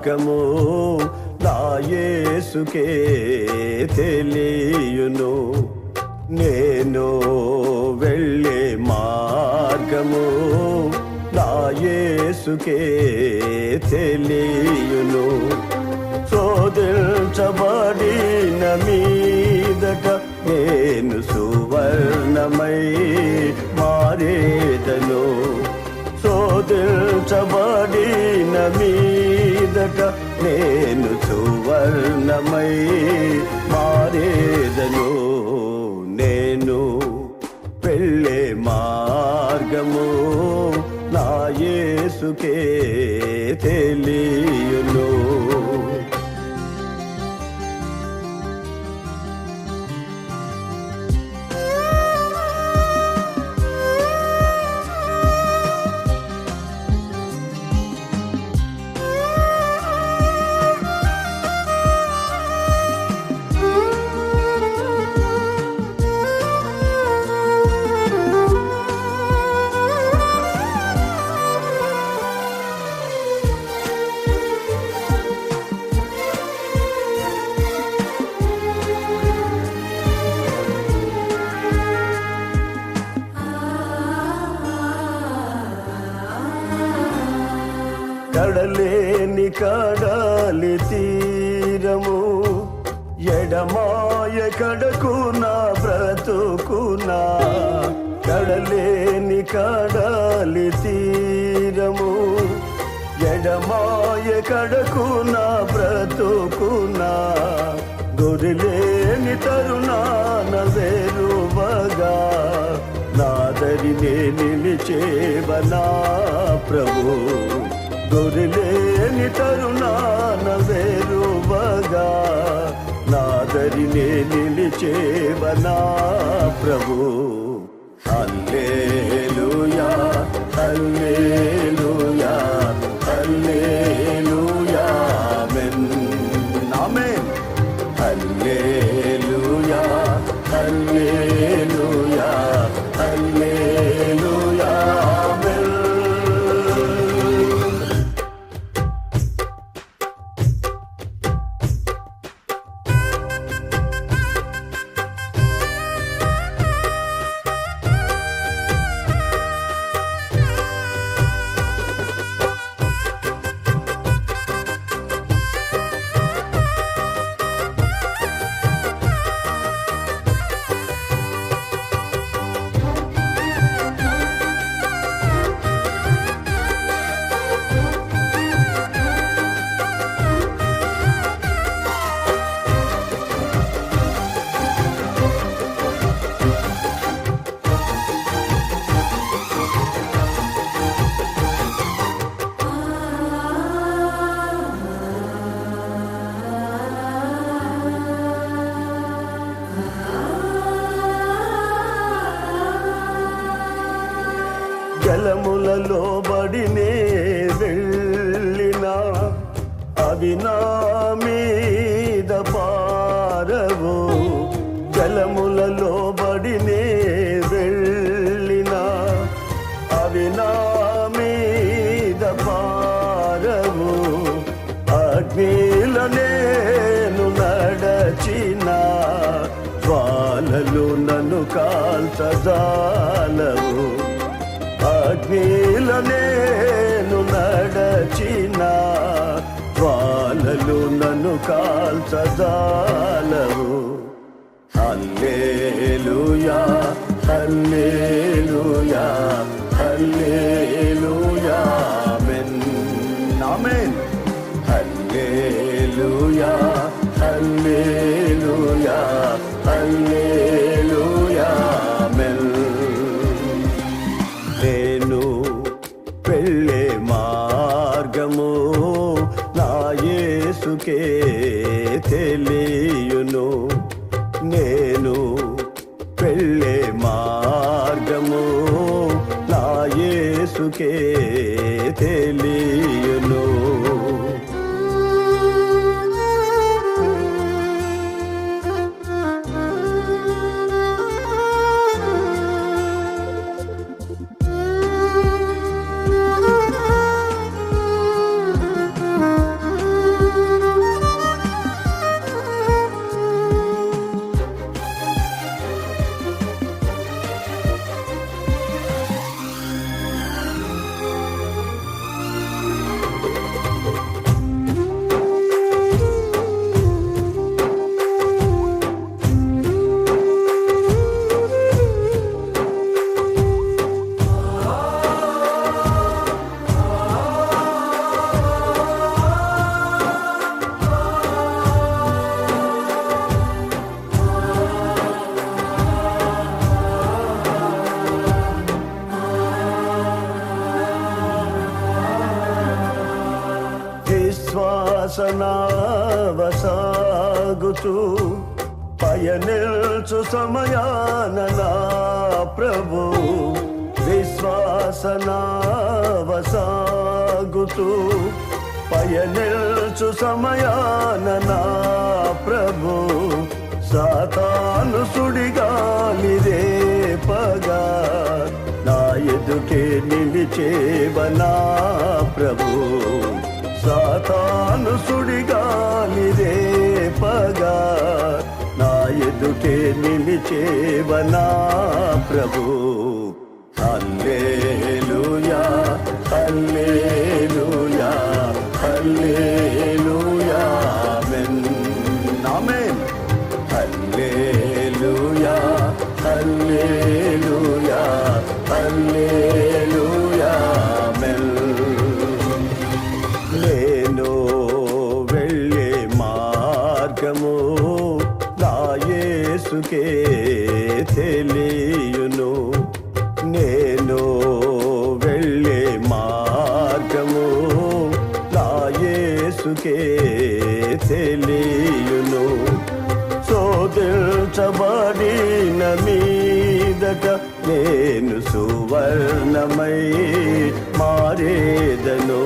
మార్గము నా తెలియను. నేను వెళ్ళే మార్గము నా తెలియను తెలియును. శోధించబడిన మీదట నేను సువర్ణమై మారేదను. శోధించబడిన మీదట నేను సువర్ణమై మారేదను. నేను పెళ్ళే మార్గము నా యేసుకే తెలియును. కడలేని కడాలి తీరము. ఎడమాయ కడకునా బ్రతుకునా. కడలేని కడాలి తీరము. ఎడమాయ కడకునా బ్రతుకునా. గురిలేని తరుణాన వేరువగా నాదరినే నిలిచేవనా ప్రభు. దొరిలేని తరుణాన వేరువగా నాదరినే నిలిచేవనా ప్రభు? హల్లేలూయా హల్లేలూయా హల్లేలూయా. జలములలో బడినే వెళ్ళిన అవి నా మీద పారవు. జలములలో బడినే వెళ్ళిన అవి నా మీద పారవు. అగ్నిల నేను నడచిన జ్వాలలు నన్ను కాల్చజాలవు. అగ్నిల నేను నడచిన జ్వాలలు నన్ను కాల్చదాలవు హల్లేలుయా హల్లేలుయా. విశ్వాసనావసాగుచు పయనిల్చు సమయాన నా ప్రభు. విశ్వాసనావసాగుచు పయనిల్చు సమయాన నా ప్రభు. సాతాను సుడిగాలిదే పగా నా ఎదుటే నిలిచేవనా ప్రభు. సాతాను సుడిగాలిదే పగా నా ఎదుటే నిలిచేవనా ప్రభు? హల్లేలుయా హల్లేలుయా హల్లేలుయా ఆమేన్ ఆమెన్. హల్లేలుయా హల్లేలుయా హల్లే సువర్ణమై మారేదను.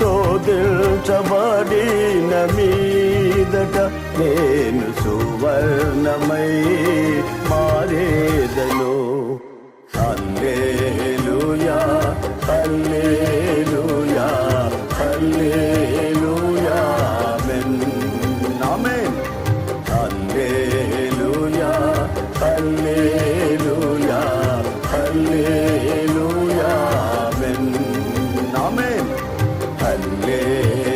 శోధించబడిన మీదట నేను సువర్ణమై మారేదను. హల్లెలూయా హల్లెలూయా. ले